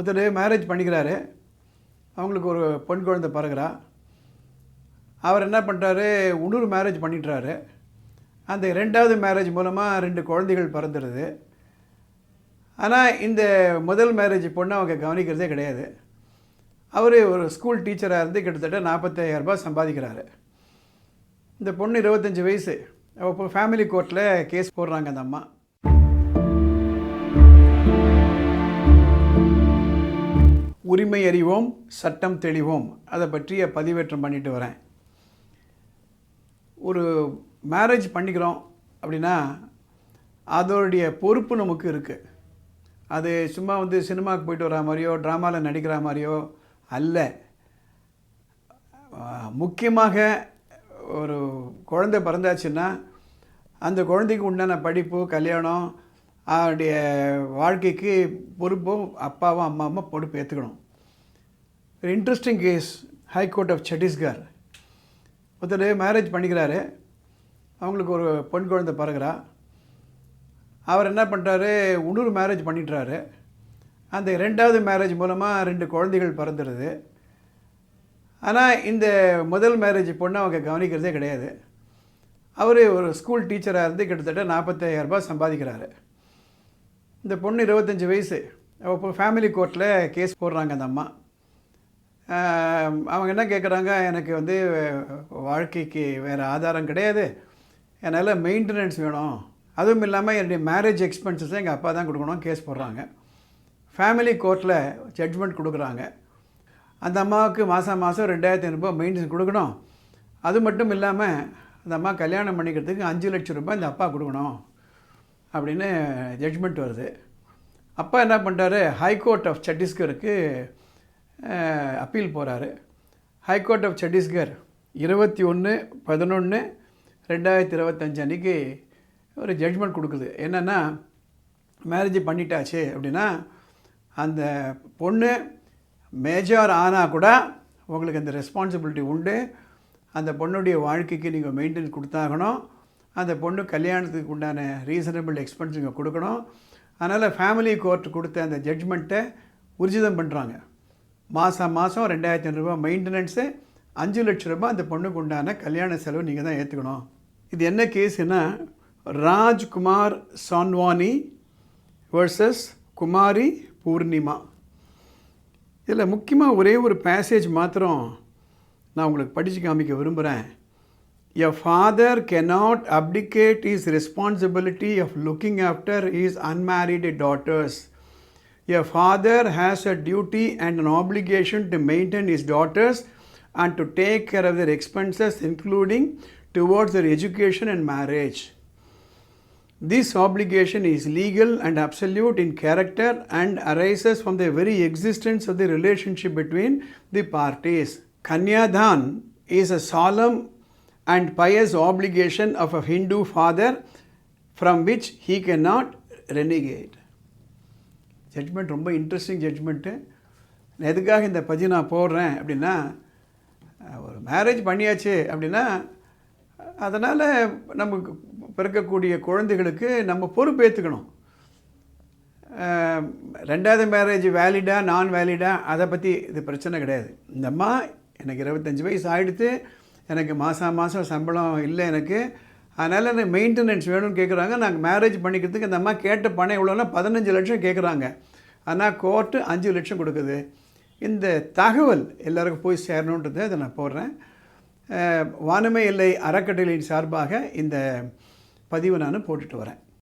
ஒருத்தர் மேரேஜ் பண்ணிக்கிறாரு. அவங்களுக்கு ஒரு பெண் குழந்தை பிறகுறா அவர் என்ன பண்ணுறாரு இன்னொரு மேரேஜ் பண்ணிட்டுறாரு. அந்த ரெண்டாவது மேரேஜ் மூலமாக ரெண்டு குழந்தைகள் பிறந்துடுது ஆனால் இந்த முதல் மேரேஜ் பொண்ணு அவங்க கவனிக்கிறதே கிடையாது. அவர் ஒரு ஸ்கூல் டீச்சராக இருந்து கிட்டத்தட்ட நாற்பத்தாயிரரூபா சம்பாதிக்கிறாரு. இந்த பொண்ணு இருபத்தஞ்சி வயசு. அவள் இப்போ ஃபேமிலி கோர்ட்டில் கேஸ் போடுறாங்க அந்த அம்மா. உரிமை அறிவோம் சட்டம் தெளிவோம். அதை பற்றிய பதிவேற்றம் பண்ணிட்டு வரேன். ஒரு மேரேஜ் பண்ணிக்கிறோம் அப்படின்னா அதோடைய பொறுப்பு நமக்கு இருக்குது அது சும்மா வந்து சினிமாவுக்கு போயிட்டு வர மாதிரியோ ட்ராமாவில் நடிக்கிற மாதிரியோ அல்ல. முக்கியமாக ஒரு குழந்தை பிறந்தாச்சுன்னா அந்த குழந்தைக்கு உண்டான படிப்பு கல்யாணம் அவருடைய வாழ்க்கைக்கு பொறுப்பும் அப்பாவும் அம்மாவும் பொறுப்பு ஏற்றுக்கணும் ஒரு interesting case high court of Chhattisgarh ஒருத்தர் மேரேஜ் பண்ணிக்கிறாரு. அவங்களுக்கு ஒரு பெண் குழந்தை பிறகுறா. அவர் என்ன பண்ணுறாரு இன்னொரு மேரேஜ் பண்ணிட்டுறாரு அந்த ரெண்டாவது மேரேஜ் மூலமாக ரெண்டு குழந்தைகள் பிறந்துடுது. ஆனால் இந்த முதல் மேரேஜ் பொண்ணு அவங்க கவனிக்கிறதே கிடையாது. அவர் ஒரு ஸ்கூல் டீச்சராக இருந்து கிட்டத்தட்ட 45000 சம்பாதிக்கிறாரு. இந்த பொண்ணு இருபத்தஞ்சி வயசு. அப்போ இப்போ ஃபேமிலி கோர்ட்டில் கேஸ் போடுறாங்க அந்த அம்மா. அவங்க என்ன கேட்குறாங்க எனக்கு வந்து வாழ்க்கைக்கு வேறு ஆதாரம் கிடையாது. என்னால் மெயின்டெனன்ஸ் வேணும். அதுவும் இல்லாமல் என்னுடைய மேரேஜ் எக்ஸ்பென்சஸை எங்கள் அப்பா தான் கொடுக்கணும் கேஸ் போடுறாங்க. ஃபேமிலி கோர்ட்டில் ஜட்ஜ்மெண்ட் கொடுக்குறாங்க. அந்த அம்மாவுக்கு மாதம் மாதம் ரெண்டாயிரத்தி ஐநூறுரூபா மெயின்டெனன்ஸ் கொடுக்கணும். அது மட்டும் இல்லாமல் அந்த அம்மா கல்யாணம் பண்ணிக்கிறதுக்கு அஞ்சு லட்சம் ரூபாய் இந்த அப்பா கொடுக்கணும் அப்படின்னு ஜட்ஜ்மெண்ட் வருது. அப்பா என்ன பண்ணுறாரு ஹைகோர்ட் ஆஃப் சத்தீஸ்கருக்கு அப்பீல் போகிறாரு ஹைகோர்ட் ஆஃப் சத்தீஸ்கர் இருபத்தி ஒன்று பதினொன்று ரெண்டாயிரத்தி இருபத்தஞ்சு அன்றைக்கி ஒரு ஜட்ஜ்மெண்ட் கொடுக்குது. என்னென்னா மேரேஜ் பண்ணிட்டாச்சு அப்படின்னா அந்த பொண்ணு மேஜர் ஆனால் கூட உங்களுக்கு அந்த ரெஸ்பான்சிபிலிட்டி உண்டு. அந்த பொண்ணுடைய வாழ்க்கைக்கு நீங்கள் மெயின்டெனன்ஸ் கொடுத்தாகணும். அந்த பொண்ணு கல்யாணத்துக்கு உண்டான ரீசனபிள் எக்ஸ்பென்ஸ் நீங்கள் கொடுக்கணும். அதனால் ஃபேமிலி கோர்ட் கொடுத்த அந்த ஜட்ஜ்மெண்ட்டை உர்ஜிதம் பண்ணுறாங்க மாதம் மாதம் ரெண்டாயிரத்தி ஐநூறுரூபா மெயின்டெனன்ஸு அஞ்சு லட்ச ரூபாய் அந்த பொண்ணுக்கு உண்டான கல்யாண செலவு நீங்கள் தான் ஏற்றுக்கணும் இது என்ன கேஸுன்னா ராஜ்குமார் சான்வானி வர்சஸ் குமாரி பூர்ணிமா. இதில் முக்கியமாக ஒரே ஒரு பேசேஜ் மாத்திரம் நான் உங்களுக்கு படித்து காமிக்க விரும்புகிறேன் a father cannot abdicate his responsibility of looking after his unmarried daughters A father has a duty and an obligation to maintain his daughters and to take care of their expenses, including towards their education and marriage. This obligation is legal and absolute in character and arises from the very existence of the relationship between the parties. Kanyadhan is a solemn and pious obligation of a Hindu father from which he cannot renegade. Judgement ரொம்ப interesting judgement எதுக்காக இந்த பதி நான் போடுறேன் அப்படின்னா ஒரு marriage பண்ணியாச்சு அப்படின்னா அதனால் நமக்கு பிறக்கக்கூடிய குழந்தைகளுக்கு நம்ம பொறுப்பேற்றுக்கணும் ரெண்டாவது மேரேஜ் வேலிடா நான் வேலிடா அதை பற்றி இது பிரச்சனை கிடையாது. இந்த அம்மா எனக்கு இருபத்தஞ்சி வயசு ஆகிடுத்து எனக்கு மாதம் மாதம் சம்பளம் இல்லை எனக்கு அதனால் எனக்கு மெயின்டெனன்ஸ் வேணும்னு கேட்குறாங்க நாங்கள் மேரேஜ் பண்ணிக்கிறதுக்கு இந்த அம்மா கேட்ட பணம் எவ்வளோன்னா பதினஞ்சு லட்சம் கேட்குறாங்க ஆனால் கோர்ட்டு அஞ்சு லட்சம் கொடுக்குது. இந்த தகவல் எல்லாருக்கும் போய் சேரணுன்றதை அதை நான் போடுறேன். வானமே இல்லை அறக்கட்டளையின் சார்பாக இந்த பதிவை நான் போட்டுட்டு வரேன்.